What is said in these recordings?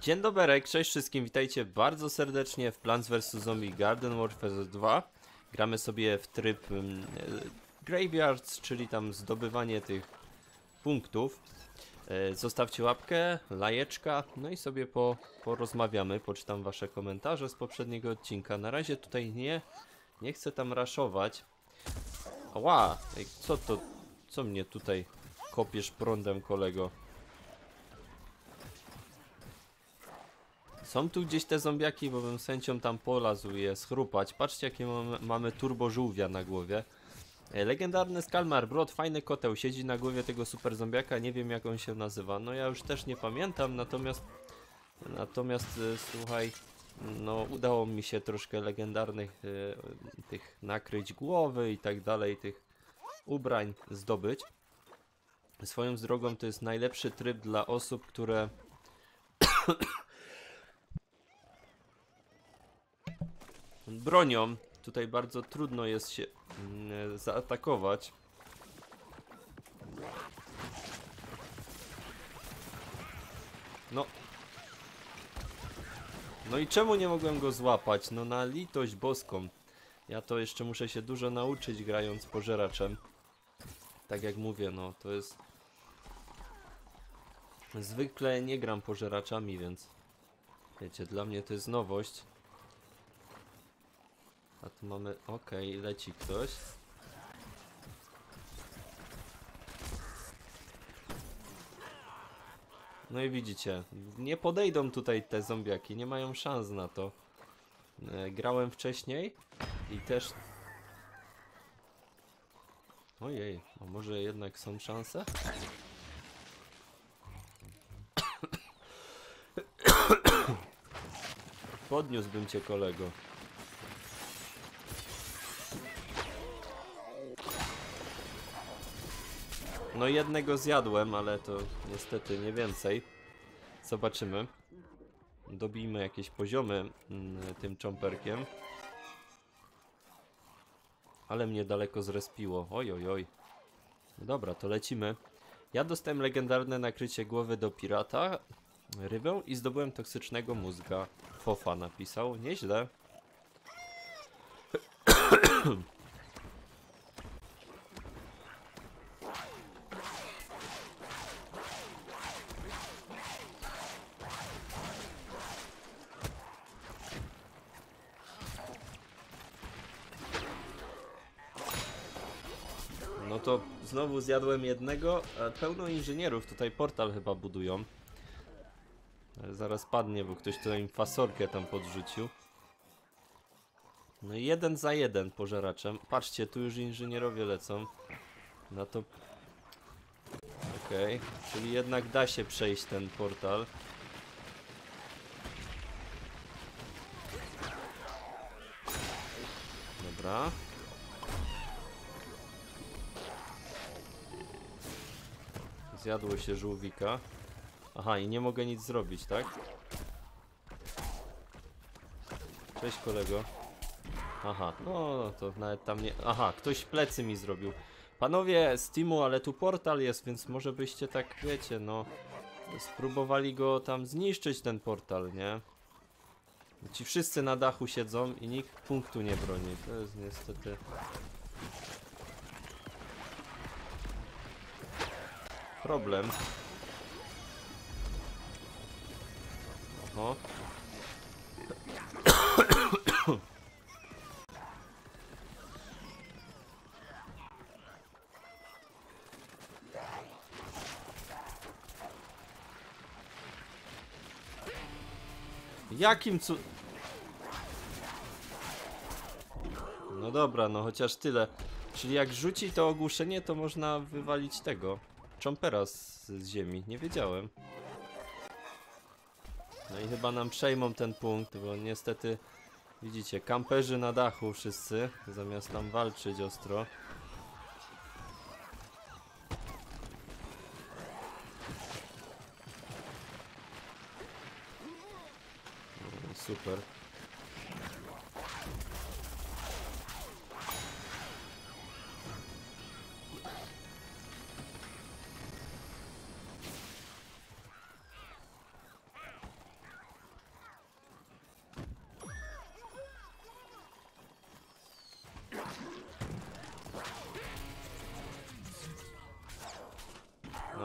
Dzień dobry, cześć wszystkim, witajcie bardzo serdecznie w Plants vs Zombie Garden Warfare 2. Gramy sobie w tryb e, Graveyards, czyli tam zdobywanie tych punktów. E, Zostawcie łapkę, lajeczka, no i sobie po, porozmawiamy, poczytam wasze komentarze z poprzedniego odcinka. Na razie tutaj nie, nie chcę tam raszować. Ej, co to, co mnie tutaj kopiesz prądem kolego? Są tu gdzieś te zombiaki, bo bym sęcią tam polazł je schrupać. Patrzcie jakie mamy, mamy turbo żółwia na głowie. E, Legendarny Skalmar Brod, fajny koteł, siedzi na głowie tego super zombiaka, nie wiem jak on się nazywa. No ja już też nie pamiętam, natomiast natomiast e, słuchaj, no udało mi się troszkę legendarnych e, tych nakryć głowy i tak dalej, tych ubrań zdobyć. Swoją drogą to jest najlepszy tryb dla osób, które bronią. Tutaj bardzo trudno jest się mm, zaatakować. No. No i czemu nie mogłem go złapać? No na litość boską. Ja to jeszcze muszę się dużo nauczyć grając pożeraczem. Tak jak mówię, no to jest... Zwykle nie gram pożeraczami, więc... Wiecie, dla mnie to jest nowość. A tu mamy... Okej, leci ktoś. No i widzicie, nie podejdą tutaj te zombiaki, nie mają szans na to. E, grałem wcześniej i też... Ojej, a może jednak są szanse? Podniósłbym cię kolego. No jednego zjadłem, ale to niestety nie więcej. Zobaczymy. Dobijmy jakieś poziomy mm, tym czomperkiem. Ale mnie daleko zrespiło. Oj, oj, oj. Dobra, to lecimy. Ja dostałem legendarne nakrycie głowy do pirata, rybę i zdobyłem toksycznego mózga. Fofa napisał. Nieźle. To znowu zjadłem jednego, pełno inżynierów tutaj portal chyba budują. Ale zaraz padnie, bo ktoś tutaj im fasorkę tam podrzucił. No i jeden za jeden pożeraczem. Patrzcie, tu już inżynierowie lecą. Na to... Okej, czyli jednak da się przejść ten portal. Dobra. Zjadło się żółwika. Aha, i nie mogę nic zrobić, tak? Cześć kolego. Aha, no to nawet tam nie... Aha, ktoś plecy mi zrobił. Panowie z teamu, ale tu portal jest, więc może byście tak, wiecie, no... Spróbowali go tam zniszczyć, ten portal, nie? Ci wszyscy na dachu siedzą i nikt punktu nie broni. To jest niestety... problem. Oho. Jakim cu... No dobra, no chociaż tyle. Czyli jak rzuci to ogłuszenie, to można wywalić tego. Chompera z, z ziemi, nie wiedziałem. No i chyba nam przejmą ten punkt, bo niestety widzicie, kamperzy na dachu wszyscy, zamiast tam walczyć ostro. No, super.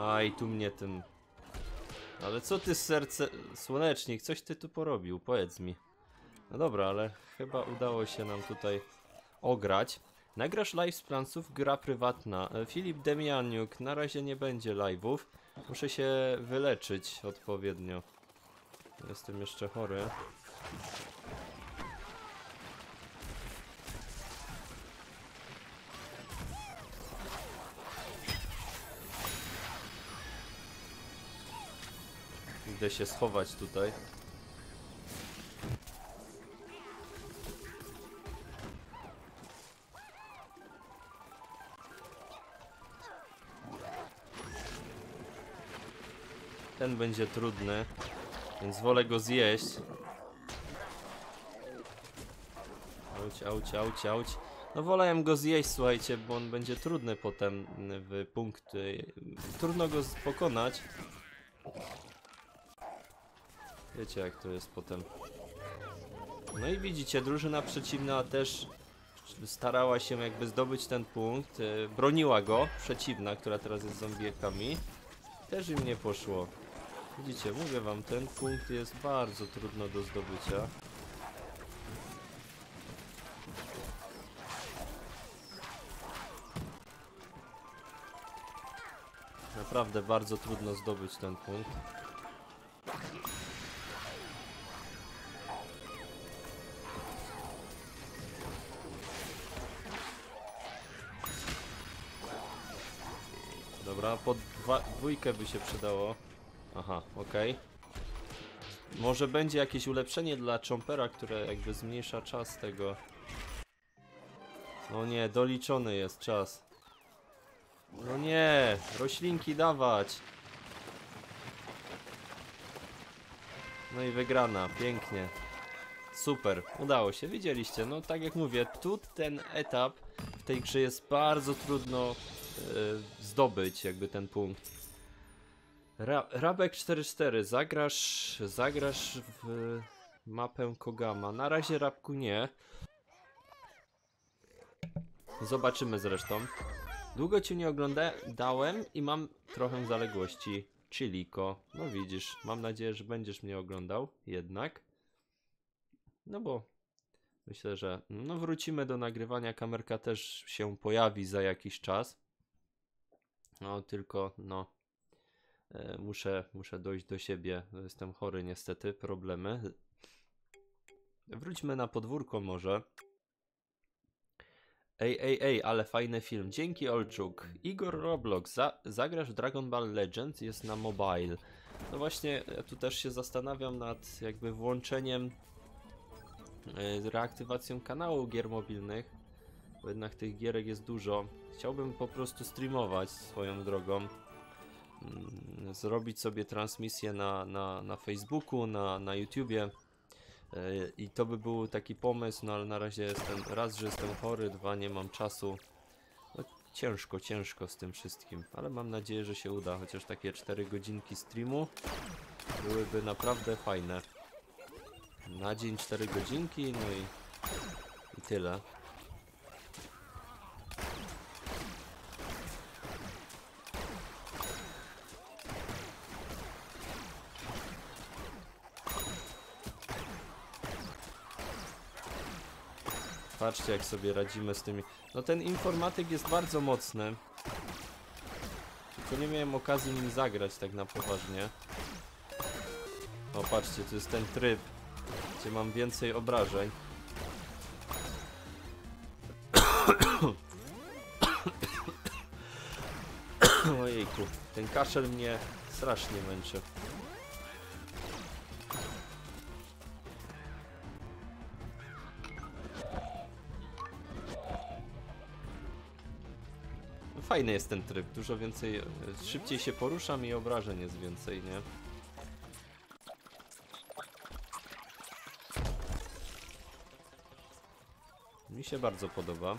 Aj, tu mnie ten... Ale co ty serce... Słonecznik, coś ty tu porobił, powiedz mi. No dobra, ale chyba udało się nam tutaj ograć. Nagrasz live z plansów, gra prywatna. E, Filip Demianiuk, na razie nie będzie live'ów. Muszę się wyleczyć odpowiednio. Jestem jeszcze chory. Idę się schować tutaj. Ten będzie trudny, więc wolę go zjeść. Auć, auć, auć, auć. No wolałem go zjeść, słuchajcie, bo on będzie trudny potem w punkty. Trudno go pokonać. Wiecie jak to jest potem. No i widzicie, drużyna przeciwna też starała się jakby zdobyć ten punkt. e, Broniła go, przeciwna, która teraz jest zombiekami. Też im nie poszło. Widzicie, mówię wam, ten punkt jest bardzo trudno do zdobycia. Naprawdę bardzo trudno zdobyć ten punkt. Dwójkę by się przydało. Aha, okej. Może będzie jakieś ulepszenie dla Chompera, które jakby zmniejsza czas tego. No nie, doliczony jest czas. No nie, roślinki dawać. No i wygrana, pięknie. Super, udało się, widzieliście. No tak jak mówię, tu ten etap w tej grze jest bardzo trudno e, zdobyć jakby ten punkt. Ra Rabek 44, zagrasz, zagrasz w mapę Kogama. Na razie Rabku nie. Zobaczymy zresztą. Długo cię nie oglądałem i mam trochę zaległości. Chiliko, no widzisz, mam nadzieję, że będziesz mnie oglądał jednak. No bo myślę, że no wrócimy do nagrywania. Kamerka też się pojawi za jakiś czas. No tylko no muszę, muszę dojść do siebie. Jestem chory niestety, problemy. Wróćmy na podwórko może. Ej, ej, ej, ale fajny film. Dzięki Olczuk. Igor Roblox, za, zagrasz w Dragon Ball Legends, jest na mobile. No właśnie, ja tu też się zastanawiam nad jakby włączeniem, e, reaktywacją kanału gier mobilnych, bo jednak tych gierek jest dużo. Chciałbym po prostu streamować swoją drogą. Mm, Zrobić sobie transmisję na, na, na Facebooku, na, na YouTubie. E, I to by był taki pomysł, no ale na razie jestem, raz, że jestem chory, dwa, nie mam czasu. No, ciężko, ciężko z tym wszystkim, ale mam nadzieję, że się uda, chociaż takie 4 godzinki streamu byłyby naprawdę fajne. Na dzień 4 godzinki, no i, i tyle. Patrzcie jak sobie radzimy z tymi... No ten informatyk jest bardzo mocny. Tylko nie miałem okazji nim zagrać tak na poważnie. O patrzcie, to jest ten tryb, gdzie mam więcej obrażeń. Ojejku, ten kaszel mnie strasznie męczy. Fajny jest ten tryb, dużo więcej, e, szybciej się poruszam i obrażeń jest więcej, nie? Mi się bardzo podoba.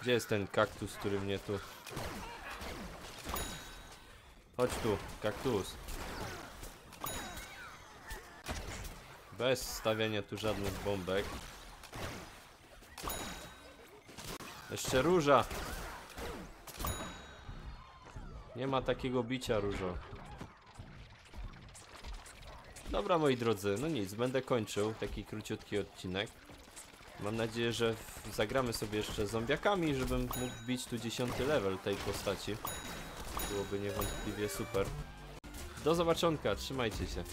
Gdzie jest ten kaktus, który mnie tu... Chodź tu, kaktus. Bez stawiania tu żadnych bombek. Jeszcze róża. Nie ma takiego bicia różo. Dobra moi drodzy, no nic, będę kończył taki króciutki odcinek. Mam nadzieję, że zagramy sobie jeszcze zombiakami, żebym mógł wbić tu dziesiąty level tej postaci. Byłoby niewątpliwie super. Do zobaczonka, trzymajcie się.